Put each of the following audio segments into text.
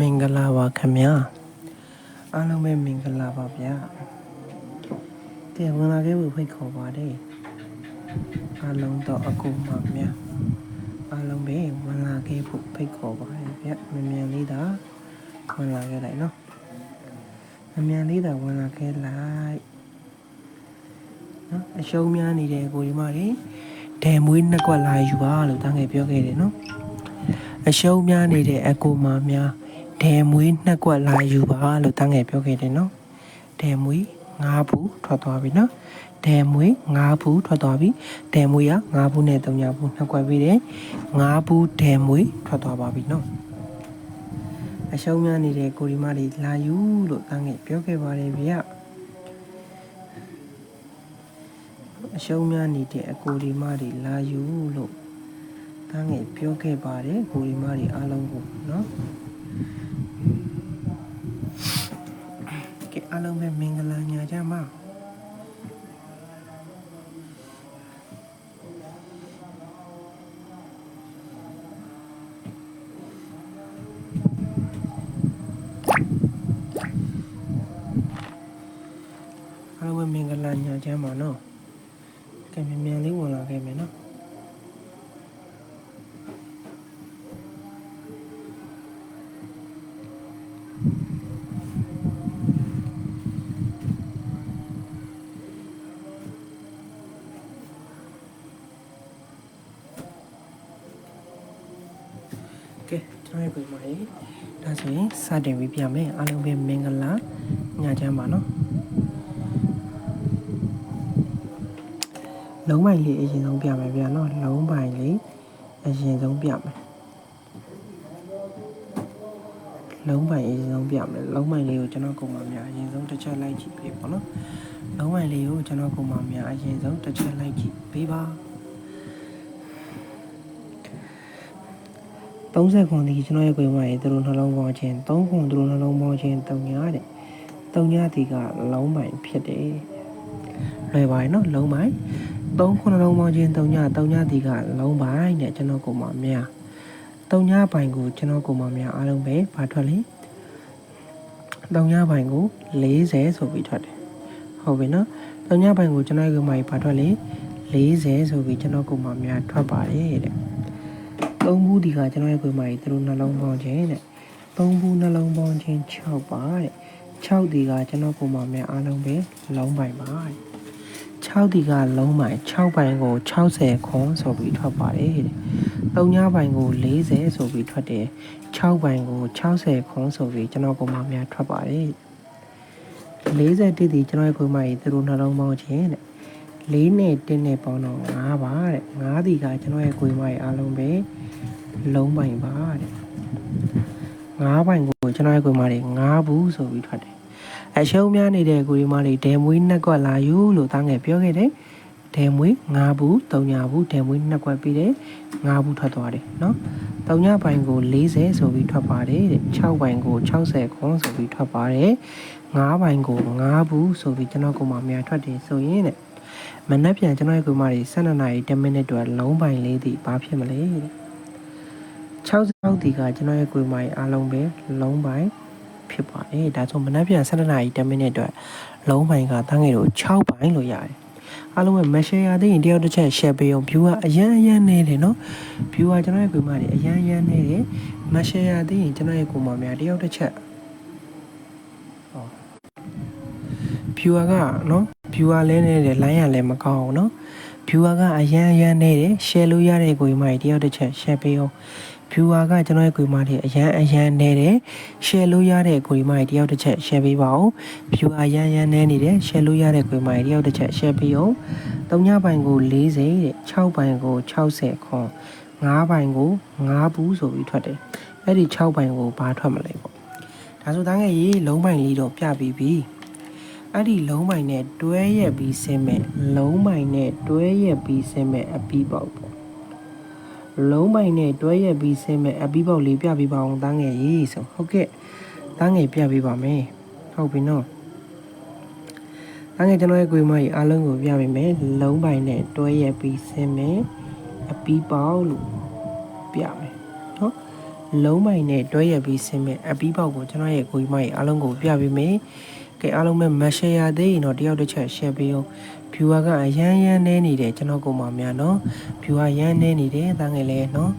မင်္ဂလာပါခင်ဗျာအားလုံးပဲမင်္ဂလာပါဗျာကဲဝင်လာခဲ့ဖို့ဖိတ်ခေါ်ပါတယ်အားလုံးတော့အကူပါဗျာအားလုံးပဲဝင်လာခဲ့ဖို့ဖိတ်ခေါ်ပါတယ်ဗျာမြန်မြန်လေးသာဝင်လာခဲ့လိုက်နော်မြန်မြန်လေးသာဝင်လာခဲ့လိုက်နော်အရှုံးများနေတဲ့ကိုဒီမတွေဒဲမွေးနှစ်ကွက်လာယူပါလို့တန်းငယ်ပြောခဲ့တယ်နော်အရှုံးများနေတဲ့အကူမများ ဒဲမွေးနှစ်ကွက်လာယူပါလို့တန်းငယ်ပြောခဲ့တယ်နော်ဒဲမွေး၅ဘူးထွက်သွားပြီနော်ဒဲမွေး၅ဘူးထွက်သွားပြီဒဲမွေးက၅ဘူးနဲ့၃ညဘူးနှစ်ကွက်ပြီးတယ်၅ဘူးဒဲမွေးထွက်သွားပါပြီနော်အရှုံးများနေတဲ့ကိုဒီမတွေလာယူလို့တန်းငယ်ပြောခဲ့ပါတယ်ဗျအရှုံးများနေတဲ့အကိုဒီမတွေလာယူလို့တန်းငယ်ပြောခဲ့ပါတယ်ကိုရီမတွေအားလုံးကိုနော် အားလုံးပဲမင်္ဂလာညာကြမှာအားလုံးပဲမင်္ဂလာညာကြမှာနော်ကဲမြန်မြန်လေးဝင်လာခဲ့မယ်နော် ကဲကျွန်တော်ပြေပါရေဒါဆိုရင် စတင်ပြီးပြမယ်အားလုံးပဲမင်္ဂလာညချမ်းပါနော်လုံးပိုင်လေးအရင်ဆုံးပြမယ်ဗျာနော်လုံးပိုင်လေးအရင်ဆုံးပြမယ်လုံးပိုင်အရင်ဆုံးပြမယ်လုံးပိုင်လေးကိုကျွန်တော်ကုန်ပါများအရင်ဆုံးတစ်ချက်လိုက်ကြည့်ပေးပါနော်လုံးပိုင်လေးကိုကျွန်တော်ကုန်ပါများအရင်ဆုံးတစ်ချက်လိုက်ကြည့်ပေးပါ 30ခွန်ဒီကျွန်တော်ရဲ့ကိုယ်မရေသူတို့နှလုံးပေါင်းခြင်း3ခွန်သူတို့နှလုံးပေါင်းခြင်း3ညာတဲ့3ညာဒီကလုံးပိုင်ဖြစ်တယ်လွယ်ပါရဲ့နော်လုံးပိုင်3ခွန်နှလုံးပေါင်းခြင်း3ညာ3ညာဒီကလုံးပိုင်တဲ့ကျွန်တော်ကိုယ်မများ3ညာပိုင်ကိုကျွန်တော်ကိုယ်မများအားလုံးပဲဘာထွက်လဲ3ညာပိုင်ကို40ဆိုပြီးထွက်တယ်ဟုတ်ပြီနော်3ညာပိုင်ကိုကျွန်တော်ကိုယ်မကြီးဘာထွက်လဲ40ဆိုပြီးကျွန်တော်ကိုယ်မများထွက်ပါတယ်တဲ့ သုံးဘူးဒီကကျွန်တော်ရဲ့ကိုယ်မကြီးသူတို့နှလုံးပေါင်းခြင်းတဲ့သုံးဘူးနှလုံးပေါင်းခြင်း6ပါတဲ့6ဒီကကျွန်တော်ကိုယ်မများအားလုံးပဲလုံးပိုင်ပါတဲ့6ဒီကလုံးပိုင်6ပိုင်ကို60ခွန်ဆိုပြီးထွက်ပါတယ်တဲ့သုံးညပိုင်ကို40ဆိုပြီးထွက်တယ်6ပိုင်ကို60ခွန်ဆိုပြီးကျွန်တော်ကိုယ်မများထွက်ပါတယ်40တိတိကျွန်တော်ရဲ့ကိုယ်မကြီးသူတို့နှလုံးပေါင်းခြင်းတဲ့၄နဲ့1နဲ့ပေါင်းတော့5ပါတဲ့5ဒီကကျွန်တော်ရဲ့ကိုယ်မကြီးအားလုံးပဲ လုံးပိုင်ပါတဲ့ငါးပိုင်ကိုကျွန်တော်ရဲ့ကိုယ်မတွေငါးဘူးဆိုပြီးထွက်တယ်အရှုံးများနေတဲ့ကိုယ်မတွေဒဲမွေးနှစ်ကွက်လာယူလို့သားငယ်ပြောခဲ့တယ်ဒဲမွေးငါးဘူးတုံညာဘူးဒဲမွေးနှစ်ကွက်ပြီးတယ်ငါးဘူးထွက်သွားတယ်နော်တုံညာပိုင်ကို40ဆိုပြီးထွက်ပါတယ်တဲ့6ပိုင်ကို60ခွန်ဆိုပြီးထွက်ပါတယ်ငါးပိုင်ကိုငါးဘူးဆိုပြီးကျွန်တော်ကိုယ်မများထွက်တယ်ဆိုရင်တဲ့မနှက်ပြန်ကျွန်တော်ရဲ့ကိုယ်မတွေ12နာရီ10မိနစ်တော့လုံးပိုင်လေးတည်ဘာဖြစ်မလဲတဲ့ 66ဒီကကျွန်တော်ရဲ့ကိုယ်မိုင်အားလုံးပဲလုံးပိုင်းဖြစ်ပါတယ်ဒါဆိုမနက်ဖြန်7နာရီ10မိနစ်အတွက်လုံးပိုင်းကတန်းငယ်တို့6ပိုင်းလို့ရတယ်အားလုံးပဲမ share ရသေးရင်တယောက်တစ်ချက် share ပေးအောင် view ကအရန်အရန်နေတယ်နော် view ကကျွန်တော်ရဲ့ကိုယ်မိုင်တွေအရန်အရန်နေတယ်မ share ရသေးရင်ကျွန်တော်ရဲ့ကိုယ်မိုင်များတယောက်တစ်ချက်ဟော view ကနော် view ကလဲနေတယ် line ကလည်းမကောင်းအောင်နော် view ကအရန်အရန်နေတယ် share လို့ရတဲ့ကိုယ်မိုင်တယောက်တစ်ချက် share ပေးအောင် viewer ကကျွန်တော်ရဲ့ကိုယ်မတွေအရန်အရန်နေတယ် share လို့ရတဲ့ကိုယ်မတွေတယောက်တစ်ချက် share ပေးပါဦး viewer အရန်အရန်နေနေတယ် share လို့ရတဲ့ကိုယ်မတွေတယောက်တစ်ချက် share ပေးအောင်၃ညပိုင်ကို40တဲ့6ပိုင်ကို60ခွန်9ပိုင်ကို9ဘူးဆိုပြီးထွက်တယ်အဲ့ဒီ6ပိုင်ကိုဘာထွက်မလဲပေါ့ဒါဆိုသားငယ်ရေးလုံးပိုင်လေးတော့ပြပြီးပြီအဲ့ဒီလုံးပိုင်နဲ့တွဲရက်ပြီးဆင်းမဲ့လုံးပိုင်နဲ့တွဲရက်ပြီးဆင်းမဲ့အပီးပေါက်ပေါ့ လုံးပိုင်နဲ့တွဲရက်ပြီးဆင်းမဲ့အပီးပေါက်လေးပြပေးပါအောင်တန်းငယ်ရေးဆိုဟုတ်ကဲ့တန်းငယ်ပြပေးပါမယ်ဟုတ်ပြီနော်တန်းငယ်ကျွန်တော်ရဲ့ကိုယ်မကြီးအားလုံးကိုပြပေးမယ်လုံးပိုင်နဲ့တွဲရက်ပြီးဆင်းမဲ့အပီးပေါက်လို့ပြမယ်နော်လုံးမိုင်နဲ့တွဲရပြီးဆင်းမဲ့အပီးပေါက်ကိုကျွန်တော်ရဲ့ကိုကြီးမကြီးအားလုံးကိုပြပေးမယ်ကဲအားလုံးပဲမရှယ်ရသေးရင်တော့တယောက်တစ်ချက် share ပေးအောင် viewer ကအရန်ရန်နေနေတယ်ကျွန်တော်ကိုမှများနော် viewer ရန်နေနေတယ်တန်းငယ်လဲနော်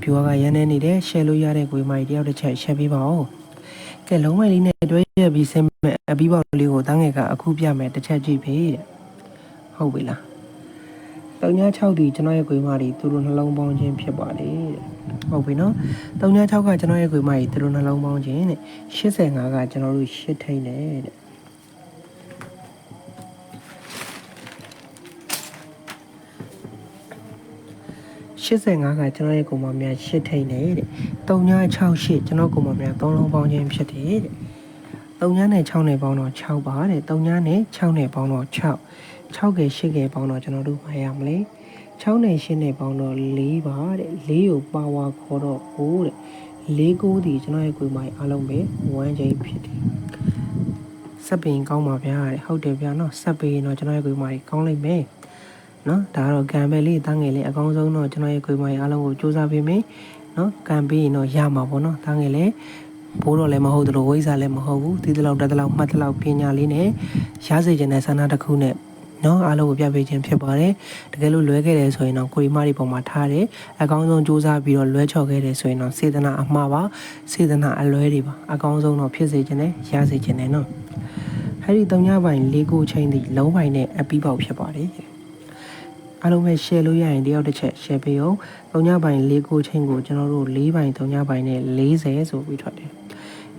viewer ကရန်နေနေတယ် share လို့ရတဲ့ကိုကြီးမကြီးတယောက်တစ်ချက် share ပေးပါဦးကဲလုံးမိုင်လေးနဲ့တွဲရပြီးဆင်းမဲ့အပီးပေါက်လေးကိုတန်းငယ်ကအခုပြမယ်တစ်ချက်ကြည့်ဖေးတဲ့ဟုတ်ပြီလား36ဒီကျွန်တော်ရဲ့ခွေမတွေသူတို့နှလုံးပေါင်းခြင်းဖြစ်ပါတယ်တဲ့ဟုတ်ပြီနော်36ကကျွန်တော်ရဲ့ခွေမတွေသူတို့နှလုံးပေါင်းခြင်းတဲ့85ကကျွန်တော်တို့ရှစ်ထိန်တယ်တဲ့ 85ကကျွန်တော်ရဲ့ကိုမများရှစ်ထိန်တယ်တဲ့3968ကျွန်တော်ကိုမများ3လုံးပေါင်းခြင်းဖြစ်တယ်တဲ့3ညနဲ့6နဲ့ပေါင်းတော့6ပါတဲ့3ညနဲ့6နဲ့ပေါင်းတော့6 6ကဲ8ကဲပေါင်းတော့ကျွန်တော်တို့မရမလဲ6နဲ့8နဲ့ပေါင်းတော့4ပါတဲ့4ကိုပါဝါခေါ်တော့9တဲ့4ကိုဒီကျွန်တော်ရဲ့ကိုယ်မိုင်အားလုံးပဲ1ချိန်ဖြစ်တယ်စက်ပင်ကောင်းပါဗျာတဲ့ဟုတ်တယ်ဗျာနော်စက်ပင်တော့ကျွန်တော်ရဲ့ကိုယ်မိုင်ကောင်းလိုက်မယ် နော်ဒါတော့ကံပဲလေးတန်းငယ်လေးအကောင်းဆုံးတော့ကျွန်တော်ရဲ့ကိုယ်မိုင်အားလုံးကိုစူးစမ်းပေးမယ်နော်ကံပေးရင်တော့ရမှာပေါ့နော်တန်းငယ်လေးဘိုးတော့လည်းမဟုတ်သလိုဝိဇ္ဇာလည်းမဟုတ်ဘူးဒီတလောက်တက်တလောက်မှတ်တလောက်ပညာလေးနဲ့ရစေခြင်းတဲ့ဆန္ဒတစ်ခုနဲ့နော်အားလုံးကိုပြပေးခြင်းဖြစ်ပါတယ်တကယ်လို့လွဲခဲ့တယ်ဆိုရင်တော့ကိုရီမတွေပုံမှာထားတယ်အကောင်းဆုံးစူးစမ်းပြီးတော့လွဲချော်ခဲ့တယ်ဆိုရင်တော့စေတနာအမှားပါစေတနာအလွဲတွေပါအကောင်းဆုံးတော့ဖြစ်စေခြင်းနဲ့ရစေခြင်းနဲ့နော်အဲ့ဒီတုံညပိုင်၄ခုချင်းဒီလုံးပိုင်နဲ့အပီးပေါက်ဖြစ်ပါတယ် အားလုံးပဲ share လို့ရရင်တယောက်တစ်ချက် share ပေးအောင်တုံညပိုင်၄ခုချင်းကိုကျွန်တော်တို့၄ပိုင်တုံညပိုင်နဲ့40ဆိုပြီးထွက်တယ်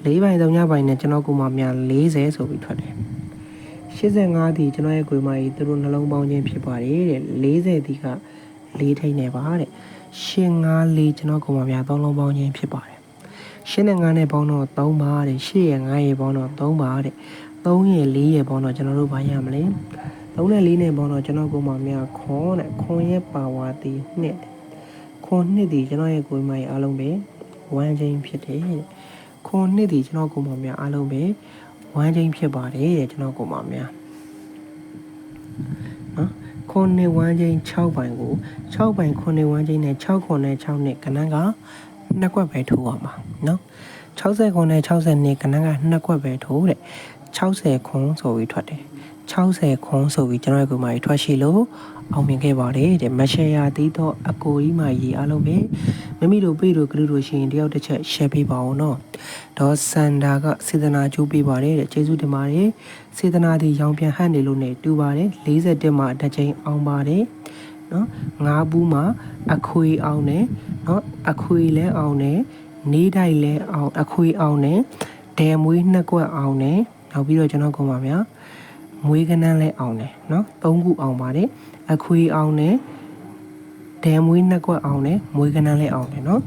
၄ပိုင်တုံညပိုင်နဲ့ကျွန်တော်ကမှများ40ဆိုပြီးထွက်တယ်85ဒီကျွန်တော်ရဲ့ကိုယ်မကြီးသူတို့နှလုံးပေါင်းခြင်းဖြစ်ပါတယ်တဲ့40ဒီက၄ထိပ်နေပါတဲ့85ကျွန်တော်ကိုယ်မများသုံးလုံးပေါင်းခြင်းဖြစ်ပါတယ်ရှင်းနဲ့9နဲ့ပေါင်းတော့3ပါတဲ့8ရဲ့9ရဲ့ပေါင်းတော့3ပါတဲ့3ရဲ့4ရဲ့ပေါင်းတော့ကျွန်တော်တို့ဘာရမလဲ 3နဲ့4နဲ့ပေါင်းတော့ကျွန်တော်ကိုယ်မများခွန်တဲ့ခွန်ရဲ့ပါဝါတီနှစ်ခွန်နှစ်ဒီကျွန်တော်ရဲ့ကိုယ်မကြီးအားလုံးပဲ1ချင်းဖြစ်တယ်တဲ့ခွန်နှစ်ဒီကျွန်တော်ကိုယ်မများအားလုံးပဲဝမ်းချင်းဖြစ်ပါတယ်တဲ့ကျွန်တော်ကိုမများနော်ခုနှစ်ဝမ်းချင်း6ပိုင်ကို6ပိုင်ခုနှစ်ဝမ်းချင်းနဲ့6ခုနဲ့6နဲ့ကဏ္ဍကနှစ်ကွက်ပဲထိုးရမှာနော်60ခုနဲ့62ကဏ္ဍကနှစ်ကွက်ပဲထိုးတဲ့60ခုဆိုပြီးထွက်တယ် 60ခုဆိုပြီးကျွန်တော်ကိုမကြီးထွက်ရှိလို့အောင်မြင်ခဲ့ပါတယ်တဲ့မရှယ်ယာတီးတော့အကိုကြီးမကြီးအားလုံးပဲမမိတို့ပြေတို့ကလူတို့ရှိရင်တယောက်တစ်ချက် share ပေးပါအောင်နော်ဒေါ်စန္ဒာကစေတနာကျိုးပေးပါတယ်တဲ့ကျေးဇူးတင်ပါတယ်စေတနာဒီရောင်ပြန်ဟန့်နေလို့ ਨੇ တူပါတယ်41မှာတစ်ချိန်အောင်ပါတယ်နော်ငါးဘူးမှာအခွေအောင်တယ်နော်အခွေလဲအောင်တယ်နေတိုက်လဲအောင်အခွေအောင်တယ်ဒဲမွေးနှစ်ကွက်အောင်တယ်နောက်ပြီးတော့ကျွန်တော်ကုန်ပါဗျာ မွေးကနန်းလဲအောင်တယ်နော်သုံးခုအောင်ပါတယ်အခွေအောင်တယ်ဒဲမွေးနှစ်ခွက်အောင်တယ်မွေးကနန်းလဲအောင်တယ်နော်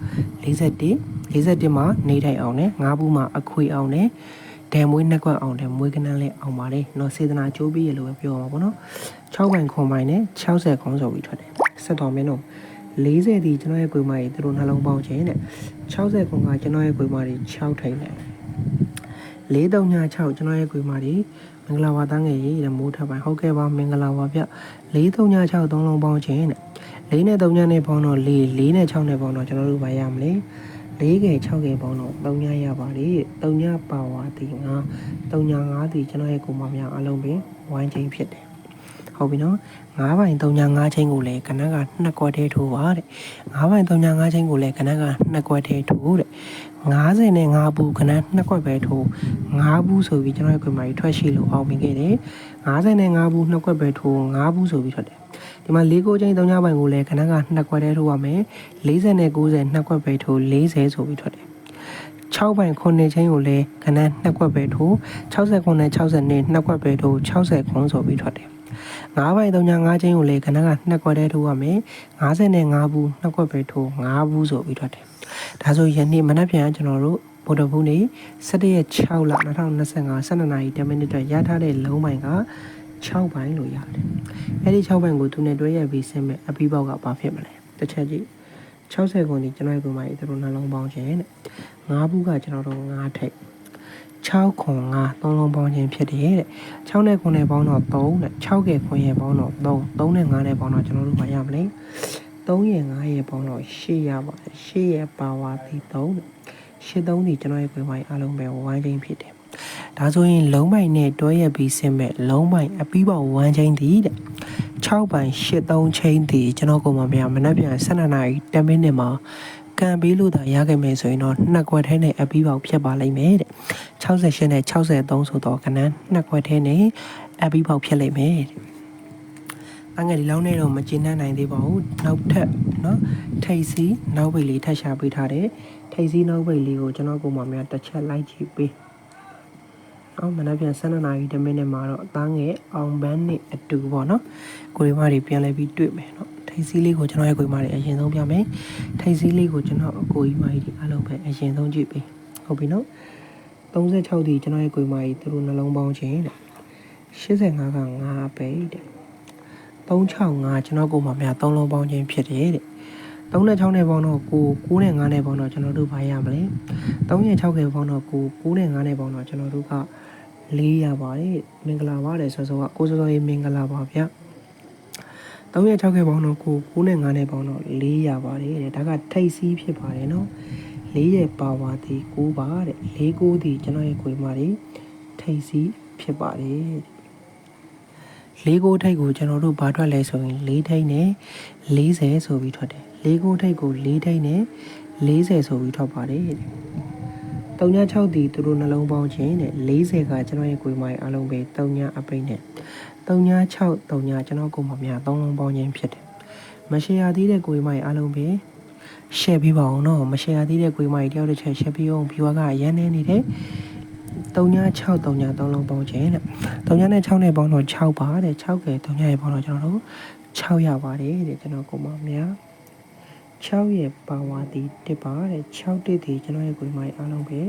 51 51မှာနေတိုင်းအောင်တယ်ငါးဘူးမှာအခွေအောင်တယ်ဒဲမွေးနှစ်ခွက်အောင်တယ်မွေးကနန်းလဲအောင်ပါတယ်နော်စေတနာချိုးပြီးရလို့ပဲပြောပါဘောနော်6ကန်ခွန်ပိုင်းနဲ့60ခွန်ဆိုပြီးထွက်တယ်ဆက်တော်မင်းတို့40ဒီကျွန်တော်ရဲ့ကိုယ်မကြီးသူတို့နှလုံးပေါင်းခြင်းတဲ့60ခွန်ကကျွန်တော်ရဲ့ကိုယ်မကြီး6ထိုင်တယ်436ကျွန်တော်ရဲ့ကိုယ်မကြီး မင်္ဂလာပါတန်းငယ်ရေးတဲ့မိုးထပ်ပိုင်းဟုတ်ကဲ့ပါမင်္ဂလာပါဗျ436သုံးလုံးပေါင်းခြင်းတဲ့4နဲ့3ညနဲ့ပေါင်းတော့4 4နဲ့6နဲ့ပေါင်းတော့ကျွန်တော်တို့ဘာရမလဲ၄ကယ်6ကယ်ပေါင်းတော့3ညရပါတယ်3ညပါဝါတီငါ3ည5တီကျွန်တော်ရဲ့ကိုမများအလုံးပဲဝိုင်းချင်းဖြစ်တယ်ဟုတ်ပြီနော်9ပိုင်3ည5ချင်းကိုလည်းကနက်က2ကွက်တည်းထိုးပါတဲ့9ပိုင်3ည5ချင်းကိုလည်းကနက်က2ကွက်တည်းထိုးတဲ့ 90နဲ့5ဘူးကနက်2ကွက်ပဲထိုး5ဘူးဆိုပြီးကျွန်တော်ရဲ့ကွက်မာကြီးထွက်ရှိလို့အောင်မြင်ခဲ့တယ်90နဲ့5ဘူး2ကွက်ပဲထိုး5ဘူးဆိုပြီးထွက်တယ်ဒီမှာ၄ကိုချင်း3ညပိုင်ကိုလည်းခဏက2ခွက်တည်းထိုးရမယ်40နဲ့90 2ခွက်ပဲထိုး40ဆိုပြီးထွက်တယ်6ပိုင်9ချင်းကိုလည်းခဏ2ခွက်ပဲထိုး69နဲ့60နဲ့2ခွက်ပဲထိုး60ခွန်ဆိုပြီးထွက်တယ်9ပိုင်3ည5ချင်းကိုလည်းခဏက2ခွက်တည်းထိုးရမယ်50နဲ့5ဘူး2ခွက်ပဲထိုး5ဘူးဆိုပြီးထွက်တယ် ဒါဆိုယနေ့မနက်ဖြန်ကျွန်တော်တို့ဗုဒ္ဓဘုနေ့17ရက်6လ2025 12နာရီ10မိနစ်အတွက်ရထားတဲ့လုံးပိုင်က6ပိုင်းလို့ရတယ်။အဲ့ဒီ6ပိုင်းကိုသူနဲ့တွဲရပြီးဆင်းမဲ့အပီးပေါက်ကဘာဖြစ်မလဲ။တစ်ချက်ကြည့်60ခုဒီကျွန်တော်ရဲ့ပုံမှန်သူတို့နှလုံးပေါင်းခြင်းတဲ့။၅ဘူးကကျွန်တော်တို့၅ထိပ်6ခွန်5သုံးလုံးပေါင်းခြင်းဖြစ်တယ်တဲ့6နဲ့ခွန်နဲ့ပေါင်းတော့3တဲ့6ကဲခွန်ရဲ့ပေါင်းတော့3 3နဲ့5နဲ့ပေါင်းတော့ကျွန်တော်တို့မရမလဲ 3 3ရဲ့5ရဲ့ပေါင်းတော့8ရပါတယ်8ရဲ့ပါဝါဒီ3တဲ့8 3ဒီကျွန်တော်ရဲ့ခွေးမိုင်းအားလုံးပဲဝိုင်းချင်းဖြစ်တယ်ဒါဆိုရင်လုံးပိုင်နဲ့တွဲရပြီးဆင်းမဲ့လုံးပိုင်အပီးပေါဝမ်းချင်းဒီတဲ့6ပိုင်8 3ချင်းဒီကျွန်တော်ကိုမပြမနှက်ပြန်12နာရီ10မိနစ်မှာကန်ပေးလို့သာရခဲ့မယ်ဆိုရင်တော့နှစ်ခွက်ထဲနဲ့အပီးပေါဖြစ်ပါလိမ့်မယ်တဲ့68နဲ့63ဆိုတော့ကနန်းနှစ်ခွက်ထဲနဲ့အပီးပေါဖြစ်လိမ့်မယ်တဲ့ အငယ်ဒီလောက်နဲ့တော့မကျင်းနှံ့နိုင်သေးပါဘူးနောက်ထပ်เนาะထိတ်စီနောက်ပိတ်လေးထပ်ရှာပေးထားတယ်ထိတ်စီနောက်ပိတ်လေးကိုကျွန်တော်ကိုမများတစ်ချက်လိုက်ကြည့်ပေးအော်မနက်ဖြန်12နာရီ10မိနစ်မှာတော့အသားငယ်အောင်ပန်းနဲ့အတူပေါ့နော်ကိုရီမတွေပြန်လဲပြီးတွေ့မယ်เนาะထိတ်စီလေးကိုကျွန်တော်ရဲ့ကိုရီမတွေအရင်ဆုံးပြမယ်ထိတ်စီလေးကိုကျွန်တော်အကိုကြီးမကြီးအားလုံးပဲအရင်ဆုံးကြည့်ပေးဟုတ်ပြီเนาะ36ဒီကျွန်တော်ရဲ့ကိုရီမကြီးသူတို့နှလုံးပေါင်းခြင်းတဲ့85က9ပဲတဲ့ 365ကျွန်တော်ကိုမှမြ3လုံးပေါင်းခြင်းဖြစ်တယ်တဲ့3နဲ့6နဲ့ပေါင်းတော့ကို9နဲ့5နဲ့ပေါင်းတော့ကျွန်တော်တို့ဘာရမလဲ3နဲ့6နဲ့ပေါင်းတော့ကို9နဲ့5နဲ့ပေါင်းတော့ကျွန်တော်တို့က4ရပါတယ်မင်္ဂလာပါတယ်ဆောစောကကိုစောစောရေးမင်္ဂလာပါဗျ3နဲ့6နဲ့ပေါင်းတော့ကို9နဲ့5နဲ့ပေါင်းတော့4ရပါတယ်တဲ့ဒါကထိတ်စီးဖြစ်ပါတယ်နော်4ရဲ့ပါဝါဒီ9ပါတဲ့4 9ဒီကျွန်တော်ရဲ့ခွေမာတွေထိတ်စီးဖြစ်ပါတယ် တဲ့လေးကိုထိတ်ကိုကျွန်တော်တို့ဘာထွက်လဲဆိုရင်လေးထိတ်နဲ့40ဆိုပြီးထွက်တယ်လေးကိုထိတ်ကိုလေးထိတ်နဲ့40ဆိုပြီးထွက်ပါတယ်36ဒီသူတို့နှလုံးပေါင်းခြင်းနဲ့40ကကျွန်တော်ရဲ့ကိုယ်မိုင်းအလုံးပဲ39အပိတ်နဲ့36 39ကျွန်တော်ကိုယ်မများ3လုံးပေါင်းခြင်းဖြစ်တယ်မရှယ်ရသေးတဲ့ကိုယ်မိုင်းအလုံးပဲ share ပေးပါအောင်နော်မ share ရသေးတဲ့ကိုယ်မိုင်းတယောက်တစ်ချက် share ပေးအောင် viewer ကရန်နေနေတယ် 3ည6 3ည3လုံးပေါင်းခြင်းတဲ့3ညနဲ့6နဲ့ပေါင်းတော့6ပါတဲ့6ကဲ3ညရဲ့ပေါင်းတော့ကျွန်တော်တို့6ရပါတယ်တဲ့ကျွန်တော်ကိုမများ6ရဲ့ပါဝါတီ1ပါတဲ့6တစ်ဒီကျွန်တော်ရဲ့ကိုမရဲ့အားလုံးပဲ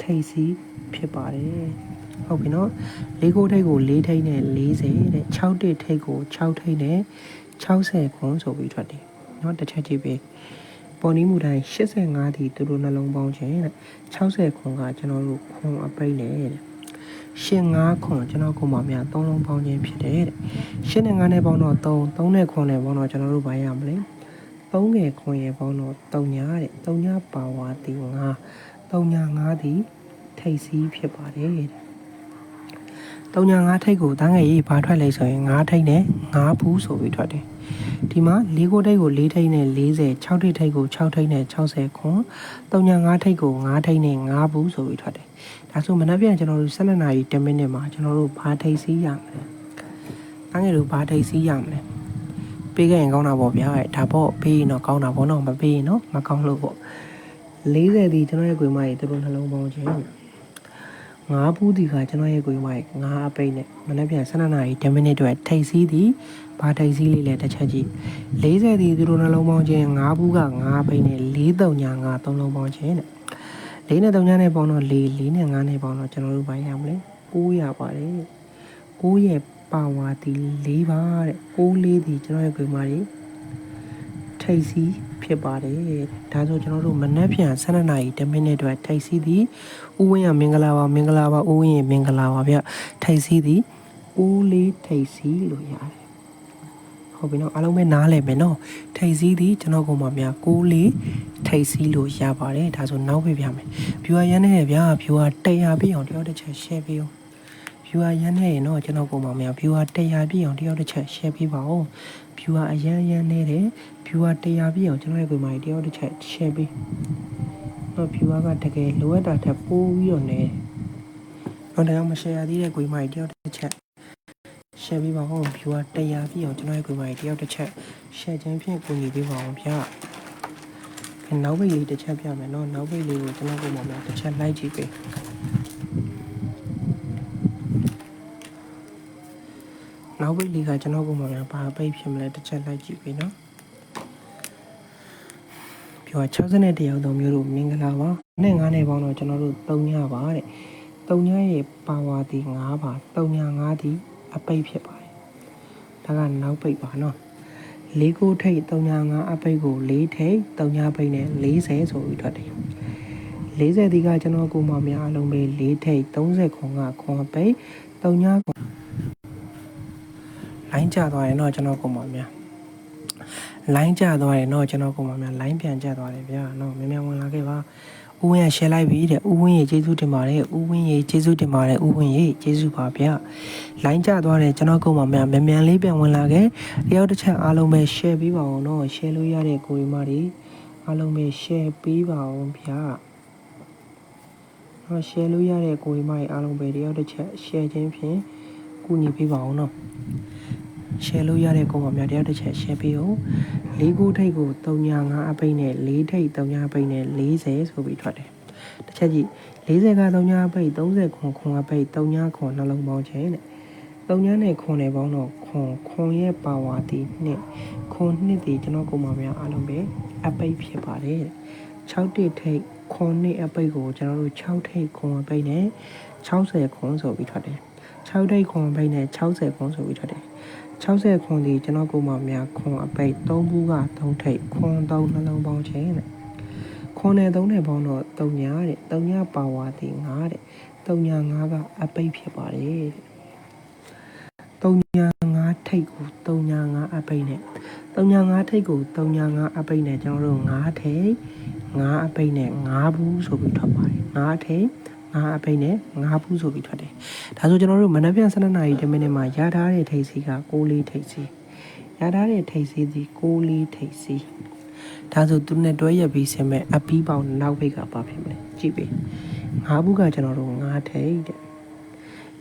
ထိပ်စီးဖြစ်ပါတယ်ဟုတ်ပြီနော်၄ခုထိပ်ကို၄ထိပ်နဲ့40တဲ့6တစ်ထိပ်ကို6ထိပ်နဲ့60ခွန်းဆိုပြီးထွက်တယ်နော်တစ်ချက်ကြည့်ပေး ပေါ်နီးမှုတိုင်း85ဒီသူတို့နှလုံးပေါင်းခြင်းတဲ့60ခွန်ကကျွန်တော်တို့ခွန်အပိတ်လေတဲ့ရှင်5ခွန်ကျွန်တော်ကိုမများ3လုံးပေါင်းခြင်းဖြစ်တယ်တဲ့ရှင်နဲ့5နဲ့ပေါင်းတော့3 3နဲ့ခွန်နဲ့ပေါင်းတော့ကျွန်တော်တို့ဘာရမလဲ3ငယ်ခွန်ရဲ့ပေါင်းတော့3ညာတဲ့3ညာပါဝါတီ5 3ညာ5ဒီထိတ်စီးဖြစ်ပါတယ်တဲ့3ညာ5ထိတ်ကိုတန်းငယ်ရေးဘာထွက်လဲဆိုရင်5ထိတ်နဲ့5ဘူးဆိုပြီးထွက်တယ် ဒီမှာ၄ကိုထိတ်ကို၄ထိတ်နဲ့40 6ထိတ်ထိတ်ကို6ထိတ်နဲ့60ခွန်3ညာ5ထိတ်ကို5ထိတ်နဲ့5ဘူးဆိုပြီးထွက်တယ်ဒါဆိုမနက်ပြန်ကျွန်တော်တို့12နာရီ10မိနစ်မှာကျွန်တော်တို့ဘာထိတ်စီးရမလဲတန်းငယ်တို့ဘာထိတ်စီးရမလဲပေးခဲ့ရင်ကောင်းတာပေါ့ဗျာဒါပေါ့ပေးရင်တော့ကောင်းတာပေါ့နော်မပေးရင်တော့မကောင်းလို့ပေါ့40ဒီကျွန်တော်ရဲ့ကိုယ်မကြီးသူတို့နှလုံးပေါင်းခြင်း ငါးဘူးဒီကကျွန်တော်ရဲ့ကိုယ်မကြီးငါးအပိတ်နဲ့မနက်ပြန်12နာရီ10မိနစ်အတွက်ထိတ်စီးသည်ဘာထိတ်စီးလေးလဲတစ်ချက်ကြည့်40ဒီသူတို့နှလုံးပေါင်းခြင်းငါးဘူးကငါးအပိတ်နဲ့43ညာငါးသုံးလုံးပေါင်းခြင်းတဲ့၄နဲ့3ညာနဲ့ပေါင်းတော့4 4နဲ့5နဲ့ပေါင်းတော့ကျွန်တော်တို့ဘာရမလဲ9ရပါတယ်9ရဲ့ပါဝါဒီ၄ပါတဲ့9လေးဒီကျွန်တော်ရဲ့ကိုယ်မကြီး ထိတ်စီးဖြစ်ပါတယ်ဒါဆိုကျွန်တော်တို့မနက်ဖြန်12နာရီ10မိနစ်အတွက်ထိတ်စီးသည်ဥဝင်းရမင်္ဂလာပါမင်္ဂလာပါဥဝင်းရမင်္ဂလာပါဗျထိတ်စီးသည်ဦးလေးထိတ်စီးလို့ရတယ်ဟုတ်ပြီနော်အားလုံးပဲနားလည်မယ်နော်ထိတ်စီးသည်ကျွန်တော်ကမှများကိုလေးထိတ်စီးလို့ရပါတယ်ဒါဆိုနောက်ပြပြမယ် viewer ရန်နေရဗျာ viewer 100ပြည့်အောင်တယောက်တစ်ချက် share ပေးအောင် viewer ရန်နေရင်တော့ကျွန်တော်ကမှများ viewer 100ပြည့်အောင်တယောက်တစ်ချက် share ပေးပါဦး viewer အရန်ရန်နေတယ် viewer 100ပြည့်အောင်ကျွန်တော်ရဲ့ကိုယ်မကြီးတယောက်တစ်ချက် share ပေးတော့ viewer ကတကယ်လိုအပ်တာထက်ပိုပြီးတော့နေတော့တော့မ share ရသေးတဲ့ကိုယ်မကြီးတယောက်တစ်ချက် share ပေးပါဦး viewer 100ပြည့်အောင်ကျွန်တော်ရဲ့ကိုယ်မကြီးတယောက်တစ်ချက် share ခြင်းဖြင့်ကူညီပေးပါအောင်ဗျာခဏနောက်ပိတ်လေးတစ်ချက်ပြမယ်နော်နောက်ပိတ်လေးကိုကျွန်တော်ကိုယ်မများတစ်ချက်လိုက်ကြည့်ပေး နောက်ပိတ်လေးကကျွန်တော်ကိုယ်မများဘာပိတ်ဖြစ်မလဲတစ်ချက်လိုက်ကြည့်ပေးနော်ပြော61တရားတော်မျိုးတို့မင်္ဂလာပါနဲ့9နဲ့ပေါင်းတော့ကျွန်တော်တို့3ညပါတဲ့3ညရဲ့ပါဝါတီ9ပါ3ည9တီအပိတ်ဖြစ်ပါတယ်ဒါကနောက်ပိတ်ပါနော်၄ကိုထိတ်3ည9အပိတ်ကို၄ထိတ်3ညပိတ်နဲ့40ဆိုပြီးထွက်တယ်40ဒီကကျွန်တော်ကိုမများအလုံးပဲ၄ထိတ်30ခွန်ကခွန်အပိတ်3ညခွန် လိုင်းကျသွားရင်တော့ကျွန်တော်ကိုမများလိုင်းကျသွားရင်တော့ကျွန်တော်ကိုမများလိုင်းပြန်ကျသွားတယ်ဗျာနော်မြန်မြန်ဝင်လာခဲ့ပါဦးဝင်းရရှယ်လိုက်ပြီတဲ့ဦးဝင်းရေကျေးဇူးတင်ပါတယ်ဦးဝင်းရေကျေးဇူးတင်ပါတယ်ဦးဝင်းရေကျေးဇူးပါဗျလိုင်းကျသွားတယ်ကျွန်တော်ကုံမမြန်မြန်မြန်လေးပြန်ဝင်လာခဲ့တယောက်တစ်ချက်အားလုံးပဲ share ပေးပါအောင်နော် share လို့ရတဲ့ကိုရီမာတွေအားလုံးပဲ share ပေးပါအောင်ဗျာနော် share လို့ရတဲ့ကိုရီမာတွေအားလုံးပဲတယောက်တစ်ချက် share ခြင်းဖြင့်ကူညီပေးပါအောင်နော် share လို့ရတဲ့ကောင်မများတယောက်တစ်ချက် share ပေးအောင်၄ခုထိပ်ကို35အပိတ်နဲ့၄ထိပ်35အပိတ်နဲ့40ဆိုပြီးထွက်တယ်တစ်ချက်ကြည့်40က35အပိတ်30ခွန်ခွန်အပိတ်39ခွန်နှလုံးပေါင်းခြင်းတဲ့39နဲ့ခွန်နဲ့ပေါင်းတော့ခွန်ခွန်ရဲ့ပါဝါတီနှစ်ခွန်နှစ်တီကျွန်တော်ကောင်မများအားလုံးပဲအပိတ်ဖြစ်ပါတယ်တဲ့6တိထိပ်ခွန်နှစ်အပိတ်ကိုကျွန်တော်တို့6ထိပ်ခွန်အပိတ်နဲ့60ခွန်ဆိုပြီးထွက်တယ်6ထိပ်ခွန်အပိတ်နဲ့60ခွန်ဆိုပြီးထွက်တယ် 60ခွန်ဒီကျွန်တော်ကိုမများခွန်အပိတ်3ဘူးက3ထိပ်ခွန်3နှလုံးပေါင်းခြင်းတဲ့ခွန်နဲ့3နဲ့ပေါင်းတော့3ညာတဲ့3ညာပါဝါတီ9တဲ့3ညာ9ကအပိတ်ဖြစ်ပါတယ်တဲ့3ညာ9ထိပ်ကို3ညာ9အပိတ်နဲ့3ညာ9ထိပ်ကို3ညာ9အပိတ်နဲ့ကျွန်တော်တို့9ထိပ်9အပိတ်နဲ့9ဘူးဆိုပြီးထွက်ပါတယ်9ထိပ် ငါအပိတ်နဲ့ငါဘူးဆိုပြီးထွက်တယ်။ဒါဆိုကျွန်တော်တို့မနက်ဖြန်12နာရီ10မိနစ်မှာရထားတဲ့ထိပ်စီက6လေးထိပ်စီရထားတဲ့ထိပ်စီဒီ6လေးထိပ်စီဒါဆိုသူနဲ့တွဲရက်ပြီးဆင်မဲ့အပီးပေါင်းနောက်ဘိတ်ကပါဖြစ်မလဲကြည့်ပေးငါဘူးကကျွန်တော်တို့ငါထိပ်တဲ့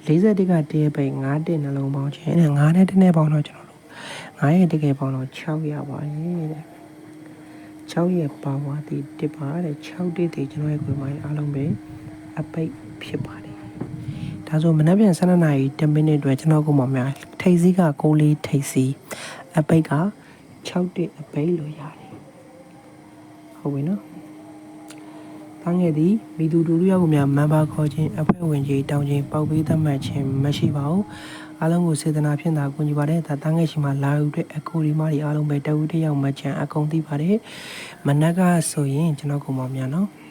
41ကတည်းပိတ်9တက်နှလုံးပေါင်းခြင်းနဲ့9နဲ့တနေ့ပေါင်းတော့ကျွန်တော်တို့9ရဲ့တကယ်ပေါင်းတော့6ရပါတယ်တဲ့6ရဲ့ပါဝါတီတစ်ပါတဲ့6တိတိကျွန်တော်ရဲ့ကိုယ်မိုင်းအားလုံးပဲ အပိတ်ဖြစ်ပါတယ်။ဒါဆိုမနက်ဖြန်12နာရီ10မိနစ်အတွက်ကျွန်တော်ကမှများထိတ်စီးက6လေးထိတ်စီးအပိတ်က6တစ်အပိတ်လို့ရတယ်။ဟုတ်ပြီနော်။တန်းငယ်သည်မိသူတို့ရောက်ကိုများမန်ပါခေါ်ခြင်းအဖွဲ့ဝင်ကြီးတောင်းခြင်းပေါက်ပေးသတ်မှတ်ခြင်းမရှိပါဘူး။အားလုံးကိုစေတနာဖြင့်သာကူညီပါတယ်ဒါတန်းငယ်ရှိမှလာယူတဲ့အကူဒီမတွေအားလုံးပဲတဝူတယောက်မှချန်အကုန်သိပါတယ်။မနက်ကဆိုရင်ကျွန်တော်ကမှများနော်။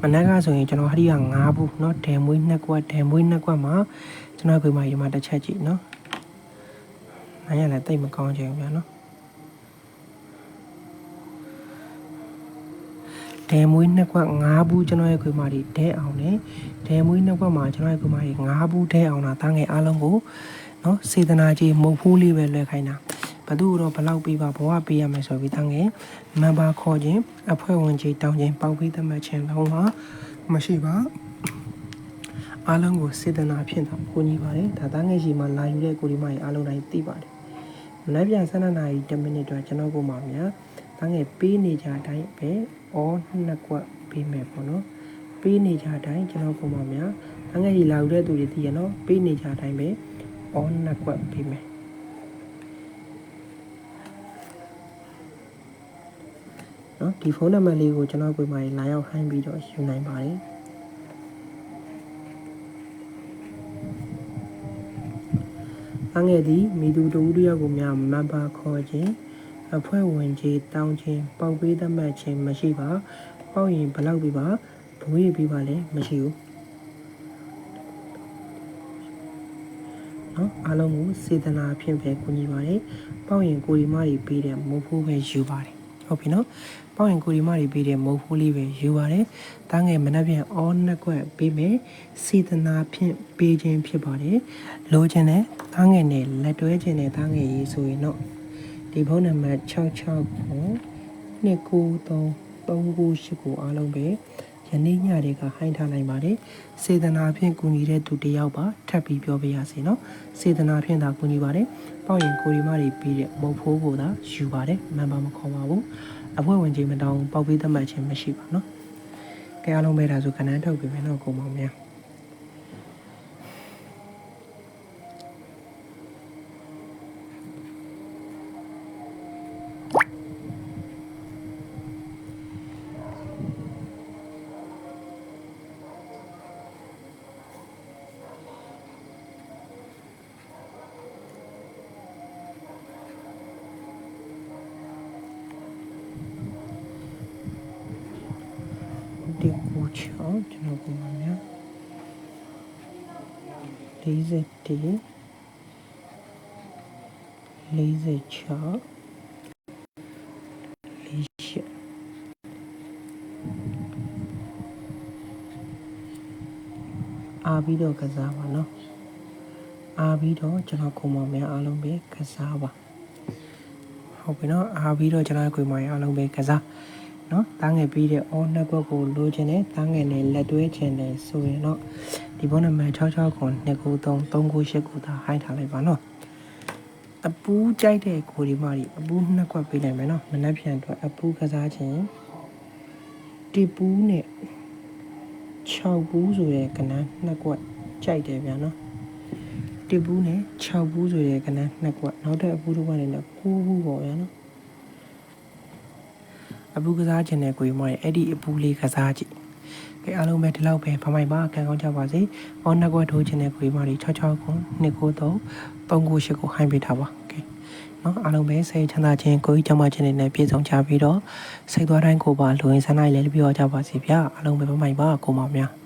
မနက်ကဆိုရင်ကျွန်တော်ဟရိက9ဘူးเนาะဒဲမွေးနှစ်ကွက်ဒဲမွေးနှစ်ကွက်မှာကျွန်တော်ကိုမှဒီမှာတစ်ချက်ကြည့်เนาะနိုင်ရလည်းတိတ်မကောင်းချင်ဘူးဗျာเนาะဒဲမွေးနှစ်ကွက်9ဘူးကျွန်တော်ရဲ့ခွေမာဒီဒဲအောင်နဲ့ဒဲမွေးနှစ်ကွက်မှာကျွန်တော်ရဲ့ခွေမာဒီ9ဘူးဒဲအောင်တာတားငယ်အားလုံးကိုเนาะစေတနာကြီးမုတ်ဖိုးလေးပဲလွှဲခိုင်းတာဘ သူတော့ဘလောက်ပေးပါဘဝပေးရမယ်ဆိုပြီးတန်းငယ်မန်ပါခေါ်ခြင်းအဖွဲ့ဝင်ကြီးတောင်းခြင်းပေါက်ပြီးသတ်မှတ်ခြင်းလုံးဝမရှိပါအားလုံးကိုစေတနာဖြင့်သာကိုကြီးပါတယ်ဒါတန်းငယ်ရှိမှလာယူတဲ့ကိုဒီမကြီးအားလုံးတိုင်းသိပါတယ်မနေ့ပြန်12နာရီ10မိနစ်တော့ကျွန်တော်ကိုမှများတန်းငယ်ပေးနေကြအတိုင်းပဲအော်နှစ်ကွက်ပေးမယ်ပေါ့နော်ပေးနေကြအတိုင်းကျွန်တော်ကိုမှများတန်းငယ်ကြီးလာယူတဲ့သူတွေသိရနော်ပေးနေကြအတိုင်းပဲအော်နှစ်ကွက်ပေးမယ် နော်ဒီဖုန်းနံပါတ်လေးကိုကျွန်တော်ကိုယ်မှာလာရောက်ဟိုင်းပြီးတော့ယူနိုင်ပါတယ်အငယ်သည်မိသူတို့တယောက်ကိုများမန်ပါခေါ်ခြင်းအဖွဲ့ဝင်ကြီးတောင်းခြင်းပေါက်ပေးသတ်မှတ်ခြင်းမရှိပါပေါက်ရင်ဘလောက်ပြီးပါဘိုးရပြီးပါလဲမရှိဘူးနော်အားလုံးကိုစေတနာဖြင့်ပဲကူညီပါတယ်ပေါက်ရင်ကိုရီမတွေပေးတယ်မဟုတ်ဘူးပဲယူပါတယ် ဟုတ်ပြီနော်ပေါက်ရင်ကိုရီမတွေပေးတယ်မဟုတ်ဘူးလေးပဲယူပါတယ်တားငယ်မနှက်ပြန်အောနှစ်ခွက်ပေးမယ်စေတနာဖြင့်ပေးခြင်းဖြစ်ပါတယ်လိုချင်တဲ့တားငယ်နဲ့လက်တွဲခြင်းနဲ့တားငယ်ရေးဆိုရင်တော့ဒီဖုန်းနံပါတ်66ကို293 398ကိုအားလုံးပဲ ယနေ့ညတွေကဟိုင်းထားနိုင်ပါတယ်စေတနာဖြင့်ကူညီတဲ့သူတယောက်ပါထပ်ပြီးပြောပြရစီနော်စေတနာဖြင့်သာကူညီပါတယ်ပေါ့ရင်ကိုရီမတွေပြီးတဲ့မုတ်ဖိုးကိုသာယူပါတယ်မန်ပါမခေါ်ပါဘူးအဖွဲဝင်ချင်းမတောင်းပေါက်ပေးသတ်မှတ်ခြင်းမရှိပါနော်ကဲအားလုံးပဲဒါဆိုခဏထုတ်ပြီမယ်နော်ကိုမောင်များ ဒီကိုချောကျွန်တော်ကိုမောင်များ41 46လေးရှစ်အားပြီးတော့ကစားပါနော်အားပြီးတော့ကျွန်တော်ကိုမများအားလုံးပဲကစားပါဟုတ်ပြီနော်အားပြီးတော့ကျွန်တော်ကိုမများအားလုံးပဲကစား နော်တားငယ်ပြီးတဲ့ all network ကိုလိုချင်တယ်တားငယ်နဲ့လက်တွဲချင်တယ်ဆိုရင်တော့ဒီဖုန်းနံပါတ်66ခွန်293 398ကိုသာဟိုင်းထားလိုက်ပါနော်အပူးကြိုက်တဲ့ကိုဒီမကြီးအပူးနှစ်ခွက်ပေးလိုက်မယ်နော်မနှက်ပြန်အတွက်အပူးကစားခြင်းတီပူးနဲ့6ပူးဆိုရဲကနန်းနှစ်ခွက်ကြိုက်တယ်ဗျာနော်တီပူးနဲ့6ပူးဆိုရဲကနန်းနှစ်ခွက်နောက်ထပ်အပူးတစ်ခွက်နဲ့9ပူးပေါ့ဗျာနော် အပူးကစားခြင်းနဲ့ကိုဒီမကြီးအဲ့ဒီအပူးလေးကစားကြည့်ကဲအားလုံးပဲဒီလောက်ပဲဖမိုင်ပါကံကောင်းကြပါစေ။အော်နှစ်ခွက်ထိုးခြင်းနဲ့ကိုဒီမကြီး66ခွန်293 398ကိုဟိုင်းပေးထားပါ။ကဲနော်အားလုံးပဲစိတ်ချမ်းသာခြင်းကိုယ်ကြီးကျန်းမာခြင်းတွေနဲ့ပြည့်စုံကြပြီးတော့စိတ်သွားတိုင်းကိုယ်ပါလူရင်းဆန္ဒလည်းပြောကြပါစေဗျာအားလုံးပဲပမိုင်ပါကိုမများ